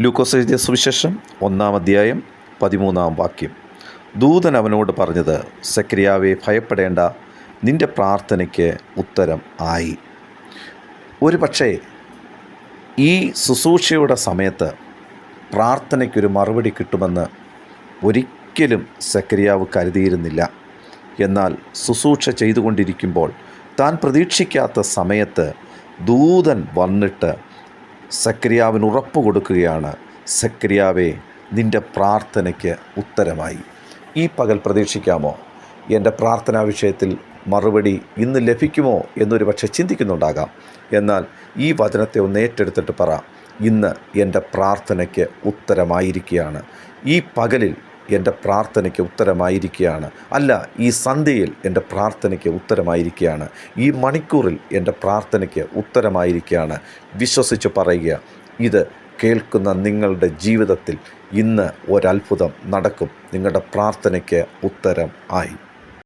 ലൂക്കോസ് എഴുതിയ സുവിശേഷം ഒന്നാം അധ്യായം പതിമൂന്നാം വാക്യം. ദൂതൻ അവനോട് പറഞ്ഞത് സക്രിയാവെ ഭയപ്പെടേണ്ട. നിന്റെ പ്രാർത്ഥനയ്ക്ക് ഉത്തരം ആയി. ഒരു പക്ഷേ ഈ ശുശ്രൂഷയുടെ സമയത്ത് പ്രാർത്ഥനയ്ക്കൊരു മറുപടി കിട്ടുമെന്ന് ഒരിക്കലും സക്രിയാവ് കരുതിയിരുന്നില്ല. എന്നാൽ ശുശ്രൂഷ ചെയ്തുകൊണ്ടിരിക്കുമ്പോൾ താൻ പ്രതീക്ഷിക്കാത്ത സമയത്ത് ദൂതൻ വന്നിട്ട് സക്രിയാവിന് ഉറപ്പ് കൊടുക്കുകയാണ്. സക്രിയാവെ നിന്റെ പ്രാർത്ഥനയ്ക്ക് ഉത്തരമായി. ഈ പകൽ പ്രതീക്ഷിക്കാമോ? എന്റെ പ്രാർത്ഥനാ വിഷയത്തിൽ മറുപടി ഇന്ന് ലഭിക്കുമോ എന്നൊരു പക്ഷെ ചിന്തിക്കുന്നുണ്ടാകാം. എന്നാൽ ഈ വചനത്തെ ഒന്ന് ഏറ്റെടുത്തിട്ട് പറ. ഇന്ന് എന്റെ പ്രാർത്ഥനയ്ക്ക് ഉത്തരമായിരിക്കുകയാണ്. ഈ പകലിൽ എന്റെ പ്രാർത്ഥനയ്ക്ക് ഉത്തരമായിരിക്കുകയാണ്. അല്ല ഈ സന്ധ്യയിൽ എന്റെ പ്രാർത്ഥനയ്ക്ക് ഉത്തരമായിരിക്കുകയാണ്. ഈ മണിക്കൂറിൽ എന്റെ പ്രാർത്ഥനയ്ക്ക് ഉത്തരമായിരിക്കുകയാണ്. വിശ്വസിച്ച് പറയുക ഇത് കേൾക്കുന്ന നിങ്ങളുടെ ജീവിതത്തിൽ ഇന്ന് ഒരത്ഭുതം നടക്കും. നിങ്ങളുടെ പ്രാർത്ഥനയ്ക്ക് ഉത്തരം ആയി.